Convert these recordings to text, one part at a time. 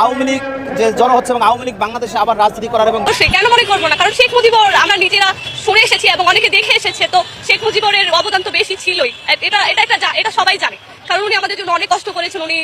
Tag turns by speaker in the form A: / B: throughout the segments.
A: আওয়ামী লীগ, যে জড়ো হচ্ছে এবং আওয়ামী লীগ বাংলাদেশে আবার রাজনীতি করার এবং
B: অবশ্যই কেন মনে করব না? কারণ শেখ মুজিবর আমরা নিজেরা শুনে এসেছি এবং অনেকে দেখে এসেছে, তো শেখ মুজিবরের অবদান তো বেশি ছিলই। এটা এটা এটা সবাই জানে। কারণ উনি আমাদের জন্য অনেক কষ্ট করেছেন। উনি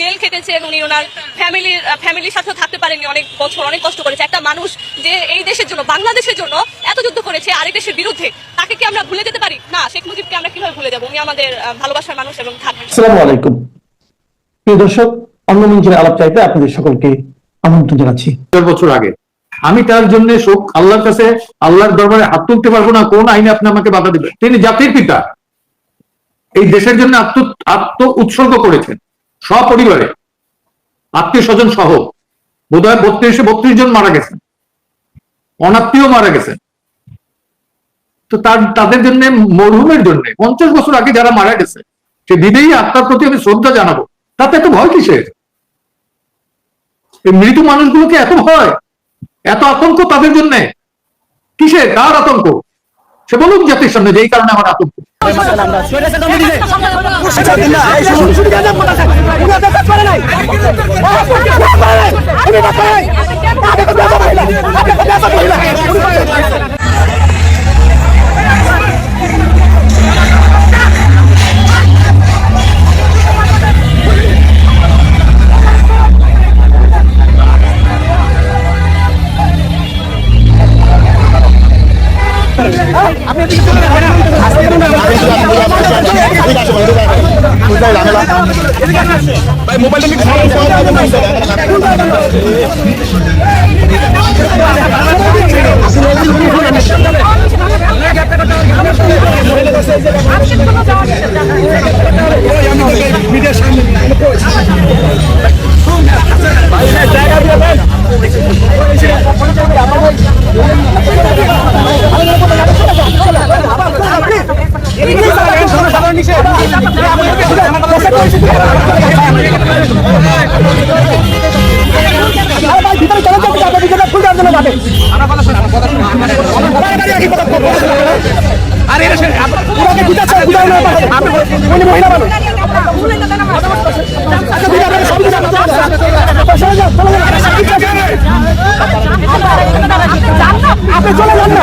B: জেল খেটেছেন উনি ওনার ফ্যামিলির ফ্যামিলির সাথেও থাকতে পারেননি অনেক বছর অনেক কষ্ট করেছে। একটা মানুষ যে এই দেশের জন্য বাংলাদেশের জন্য এত যুদ্ধ করেছে আরেক দেশের বিরুদ্ধে তাকে কি আমরা ভুলে যেতে পারি? না শেখ মুজিবকে আমরা কীভাবে ভুলে যাব? উনি আমাদের ভালোবাসার মানুষ এবং থাকবেন
C: আসসালামু আলাইকুম। প্রিয় দর্শক অন্য মঞ্চের আলাপ চাইতে আপনাদের সকলকে আমন্ত্রণ জানাচ্ছি।
D: দেড় বছর আগে। আমি তার জন্য শোক আল্লাহর কাছে আল্লাহর দরবারে হাত তুলতে পারব না কোন আইনে আপনি আমাকে বাধা দিবেন? তিনি জাতির পিতা। এই দেশের জন্য আত্ম আত্ম উৎসর্গ করেছেন সপরিবারে। আত্মীয় স্বজন সহ। বোধ হয় বত্রিশে বত্রিশ জন মারা গেছেন। অনাত্মীয় মারা গেছেন। তো তার, তাদের জন্য, মরহুমের জন্য, পঞ্চাশ বছর আগে যারা মারা গেছে, সে দিনেই আত্মার প্রতি আমি শ্রদ্ধা জানাব। তাতে এত ভয় কিসের? এই মৃত মানুষগুলোকে এত ভয়, এত আতঙ্ক তাদের জন্য? কিসের? কার আতঙ্ক? সে বলুক জাতির সামনে যে এই কারণে আমার আতঙ্ক
A: বুঝতে ঝামেলা
E: ভাই মোবাইলটা কি আসলে আপনি চলে যান না।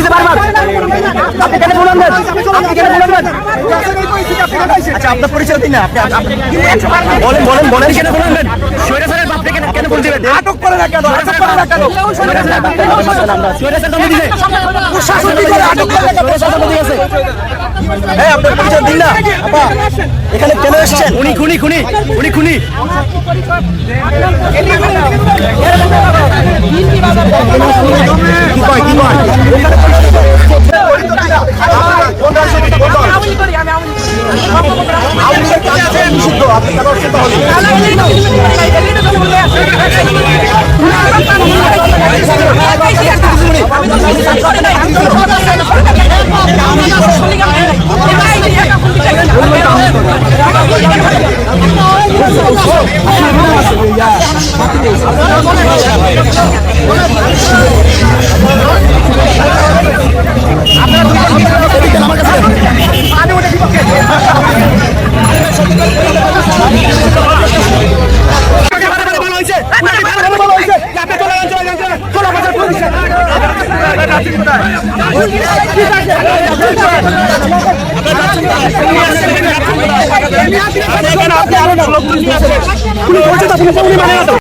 E: হয়েছে বারবার। আপনি কেন বলেন আপনি কেন বলেন আচ্ছা আপনার পরিচয় দিন না আপনি বলেন বলেন বলেন। কেন বলেন সৈরাসারের বাপকে কেন কেন বলতে দিবেন? আটক করে না কেন আটক করে না কেন সৈরাসার দমে দিলে প্রশাসন কি আটক করে না কেন প্রশাসন দিয়েছে হ্যাঁ আপনার পরিচয় দিন না। আপা এখানে কেন এসেছেন? উনি খুনি খুনি উনি খুনি। আপনি পুলিশ বলছে তো পুলিশ উনি মানে না তো।